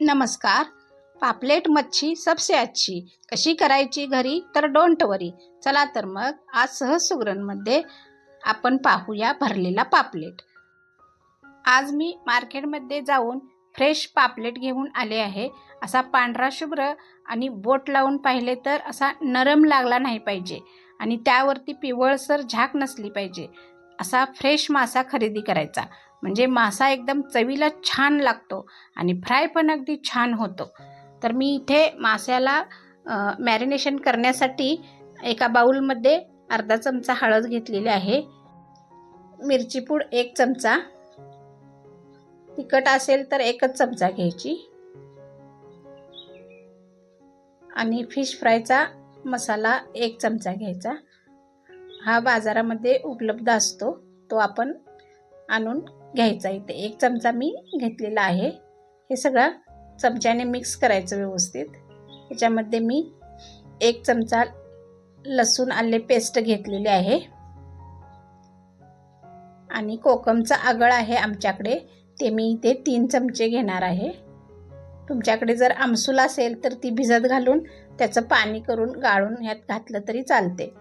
नमस्कार. पापलेट मच्छी सबसे अच्छी. कशी करायची घरी? तर डोंट वरी. चला तर मग आज सहज सुगरणमध्ये आपण पाहूया भरलेला पापलेट. आज मी मार्केटमध्ये जाऊन फ्रेश पापलेट घेऊन आले आहे. असा पांढरा शुभ्र आणि बोट लावून पाहिले तर असा नरम लागला नाही पाहिजे आणि त्यावरती पिवळसर झाक नसली पाहिजे. असा फ्रेश मासा खरेदी करायचा. म्हणजे मासा एकदम चवीला छान लागतो आणि फ्राय पण अगदी छान होतो. तर मी इथे माश्याला मॅरिनेशन करण्यासाठी एका बाऊलमध्ये अर्धा चमचा हळद घेतलेली आहे. मिरचीपूड एक चमचा. तिखट असेल तर एकच चमचा घ्यायची. आणि फिश फ्रायचा मसाला एक चमचा घ्यायचा. हा बाजारामध्ये उपलब्ध असतो. तो आपण आणून घ्यायचा इथे एक चमचा मी घेतलेला आहे. हे सगळं चमच्याने मिक्स करायचं व्यवस्थित. याच्यामध्ये मी एक चमचा लसूण आले पेस्ट घेतलेली आहे. आणि कोकमचा आगळ आहे आमच्याकडे. ते मी इथे तीन चमचे घेणार आहे. तुमच्याकडे जर आमसूल असेल तर ती भिजत घालून त्याचं पाणी करून गाळून ह्यात घातलं तरी चालते.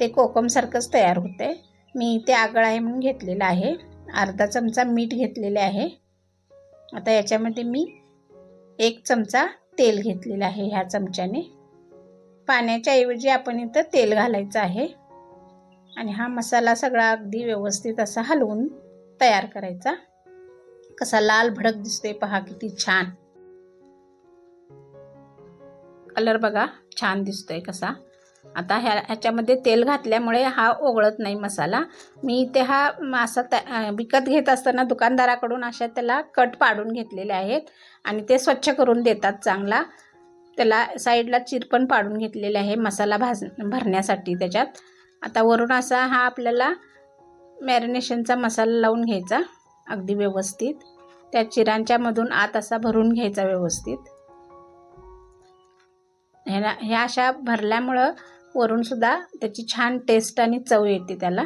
ते कोकमसारखंच तयार होते. मी इथे आगळ आहे म्हणून घेतलेलं आहे. अर्धा चमचा मीठ घेतलेले आहे. आता याच्यामध्ये मी एक चमचा तेल घेतलेलं आहे ह्या चमच्याने. पाण्याच्या ऐवजी आपण इथं तेल घालायचं आहे. आणि हा मसाला सगळा अगदी व्यवस्थित असा हलवून तयार करायचा. कसा लाल भडक दिसतोय पहा किती छान. कलर बघा छान दिसतोय कसा. आता ह्या ह्याच्यामध्ये तेल घातल्यामुळे हा ओघळत नाही मसाला. मी इथे हा असा त्या विकत घेत असताना दुकानदाराकडून अशा त्याला कट पाडून घेतलेले आहेत आणि ते स्वच्छ करून देतात चांगला. त्याला साईडला चिरपण पाडून घेतलेले आहे मसाला भाज भरण्यासाठी त्याच्यात. आता वरून असा हा आपल्याला मॅरिनेशनचा मसाला लावून घ्यायचा अगदी व्यवस्थित. त्या चिरांच्यामधून आत असा भरून घ्यायचा व्यवस्थित. ह्या ह्या अशा भरल्यामुळं वरूनसुद्धा त्याची छान टेस्ट आणि चव येते त्याला.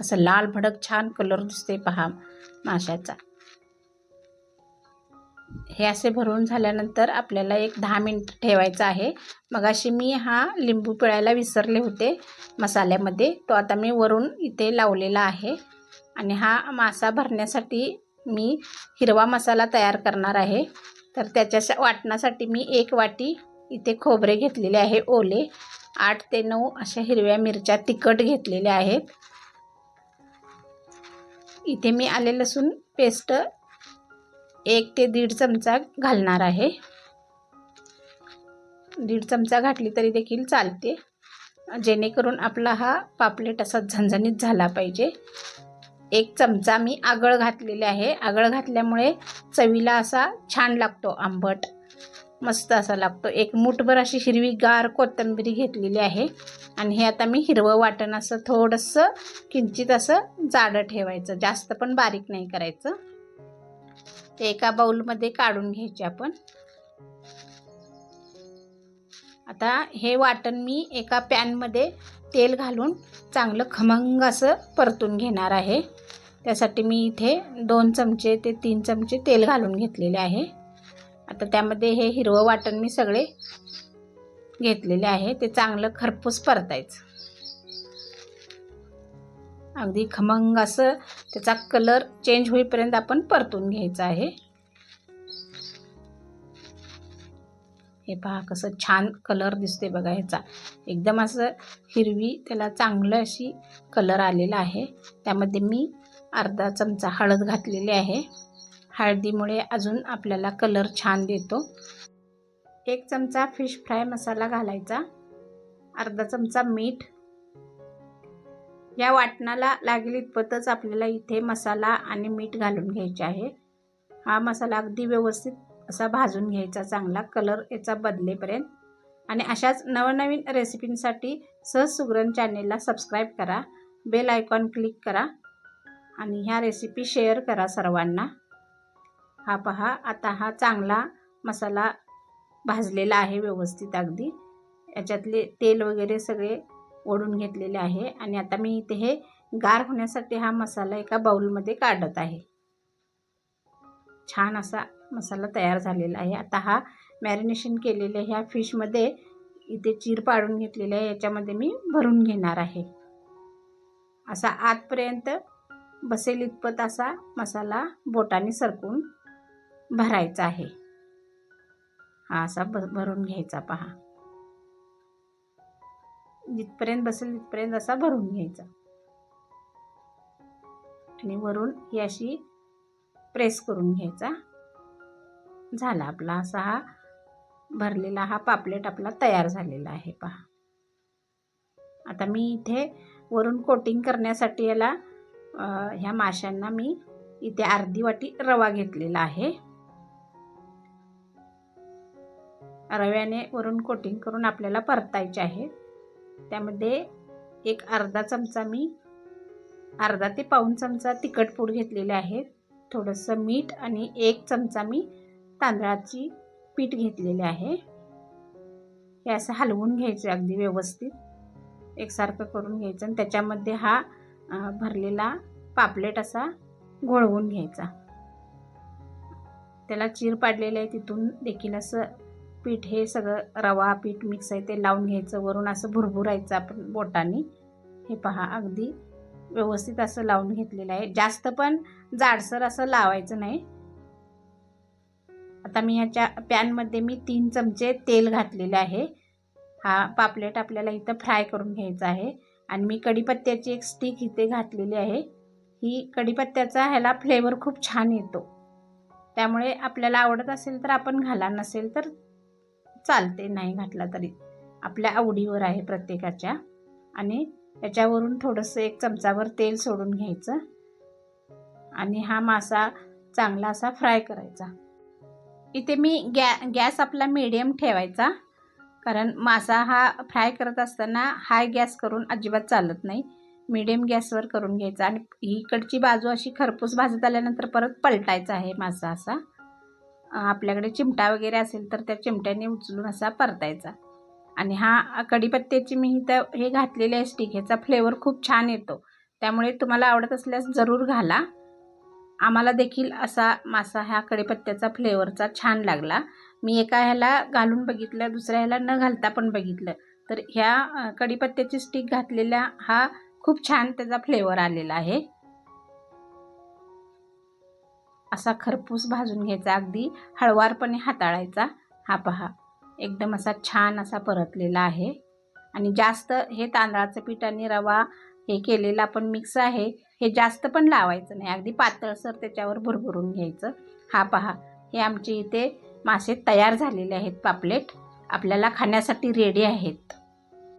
असं लाल भडक छान कलर दिसते पहा माशाचा. हे असे भरून झाल्यानंतर आपल्याला एक दहा मिनिट ठेवायचं आहे. मग अशी मी हा लिंबू पिळायला विसरले होते मसाल्यामध्ये. तो आता मी वरून इथे लावलेला आहे. आणि हा मासा भरण्यासाठी मी हिरवा मसाला तयार करणार आहे. तर त्याच्या वाटण्यासाठी मी एक वाटी इथे खोबरे घेतलेले आहे ओले. आठ ते नऊ अशा हिरव्या मिरच्या तिखट घेतलेल्या आहेत. इथे मी आले लसूण पेस्ट एक ते दीड चमचा घालणार आहे. दीड चमचा घातली तरी देखील चालते. जेणेकरून आपला हा पापलेट असा झणझणीत झाला पाहिजे. एक चमचा मी आगळ घातलेले आहे. आगळ घातल्यामुळे चवीला असा छान लागतो आंबट. मस्त असा लागतो. एक मुठभर अशी हिरवी गार कोथंबिरी घेतलेली आहे. आणि हे आता मी हिरवं वाटण असं थोडंसं किंचित असं जाडं ठेवायचं. जास्त पण बारीक नाही करायचं. ते एका बाऊलमध्ये काढून घ्यायचे आपण. आता हे वाटण मी एका पॅनमध्ये तेल घालून चांगलं खमंग असं परतून घेणार आहे. त्यासाठी मी इथे दोन चमचे ते तीन चमचे तेल घालून घेतलेले आहे. आता त्यामध्ये हे हिरवं वाटण मी सगळे घेतलेले आहे. ते चांगलं खरपूस परतायचं. अगदी खमंग असं त्याचा कलर चेंज होईपर्यंत आपण परतून घ्यायचं आहे. हे पहा कसं छान कलर दिसते बघा ह्याचा. एकदम असं हिरवी त्याला चांगलं अशी कलर आलेला आहे. त्यामध्ये मी अर्धा चमचा हळद घातलेली आहे. हळदीमुळे अजून आपल्याला कलर छान देतो. एक चमचा फिश फ्राय मसाला घालायचा. अर्धा चमचा मीठ. या वाटणाला लागेल इतपतच आपल्याला इथे मसाला आणि मीठ घालून घ्यायचे आहे. हा मसाला अगदी व्यवस्थित असा भाजून घ्यायचा चांगला. कलर याचा बदलेपर्यंत. आणि अशाच नवनवीन रेसिपींसाठी सहज सुगरण चॅनेलला सबस्क्राईब करा. बेल आयकॉन क्लिक करा. आणि ह्या रेसिपी शेअर करा सर्वांना. हा पहा आता हा चांगला मसाला भाजलेला आहे व्यवस्थित अगदी. याच्यातले तेल वगैरे सगळे ओढून घेतलेले आहे आणि आता मी इथे हे गार होण्यासाठी हा मसाला एका बाऊलमध्ये काढत आहे. छान असा मसाला तयार झालेला आहे. आता हा मॅरिनेशन केलेल्या ह्या फिशमध्ये इथे चीर पाडून घेतलेल्या आहे याच्यामध्ये मी भरून घेणार आहे. असा आतपर्यंत बसेल इतपत असा मसाला बोटाने सरकून भरायचा आहे. हा असा भ भरून घ्यायचा पहा. जिथपर्यंत बसेल तिथपर्यंत असा भरून घ्यायचा. आणि वरून ही अशी प्रेस करून घ्यायचा. झाला आपला असा हा भरलेला हा पापलेट आपला तयार झालेला आहे पहा. आता मी इथे वरून कोटिंग करण्यासाठी याला ह्या माशांना मी इथे अर्धी वाटी रवा घेतलेला आहे. रव्याने वरून कोटिंग करून आपल्याला परतायचे आहे. त्यामध्ये एक अर्धा चमचा मी अर्धा ते पाऊण चमचा तिखट पूड घेतलेले आहे. थोडंसं मीठ आणि एक चमचा मी तांदळाची पीठ घेतलेले आहे. हे असं हलवून घ्यायचं अगदी व्यवस्थित. एकसारखं करून घ्यायचं आणि त्याच्यामध्ये हा भरलेला पापलेट असा घोळवून घ्यायचा. त्याला चीर पाडलेलं आहे तिथून देखील असं पीठ हे सगळं रवा पीठ मिक्स आहे ते लावून घ्यायचं वरून असं भुरभुरायचं आपण बोटाने. हे पहा अगदी व्यवस्थित असं लावून घेतलेलं आहे. जास्त पण जाडसर असं लावायचं नाही. आता मी ह्याच्या पॅनमध्ये मी तीन चमचे तेल घातलेले आहे. हा पापलेट आपल्याला इथं फ्राय करून घ्यायचा आहे. आणि मी कढीपत्त्याची एक स्टिक इथे घातलेली आहे. ही कढीपत्त्याचा ह्याला फ्लेवर खूप छान येतो. त्यामुळे आपल्याला आवडत असेल तर आपण घाला नसेल तर चालते नाही घातला तरी. आपल्या आवडीवर आहे प्रत्येकाच्या. आणि त्याच्यावरून थोडंसं एक चमचावर तेल सोडून घ्यायचं. आणि हा मासा चांगला असा फ्राय करायचा. इथे मी गॅ गॅस आपला मीडियम ठेवायचा. कारण मासा हा फ्राय करत असताना हाय गॅस करून अजिबात चालत नाही. मीडियम गॅसवर करून घ्यायचा. आणि इकडची बाजू अशी खरपूस भाजत आल्यानंतर परत पलटायचा आहे मासा असा. आपल्याकडे चिमटा वगैरे असेल तर त्या चिमट्याने उचलून असा परतायचा. आणि हा कढीपत्त्याची मी इथं हे घातलेले आहे स्टिक ह्याचा फ्लेवर खूप छान येतो. त्यामुळे तुम्हाला आवडत असल्यास जरूर घाला. आम्हाला देखील असा मासा ह्या कढीपत्त्याचा फ्लेवरचा छान लागला. मी एका ह्याला घालून बघितलं दुसऱ्या ह्याला न घालता पण बघितलं. तर ह्या कडीपत्त्याची कढीपत्त्याची स्टिक घातलेल्या हा खूप छान त्याचा फ्लेवर आलेला आहे. असा खरपूस भाजून घ्यायचा अगदी हळवारपणे हाताळायचा. हा पहा एकदम असा छान असा परतलेला आहे. आणि जास्त हे तांदळाचं पीठ आणि रवा हे केलेलं आपण मिक्स आहे हे जास्त पण लावायचं नाही. अगदी पातळसर त्याच्यावर भरभरून घ्यायचं. हा पहा हे आमचे इथे मासे तयार झालेले आहेत पापलेट. आपल्याला खाण्यासाठी रेडी आहेत.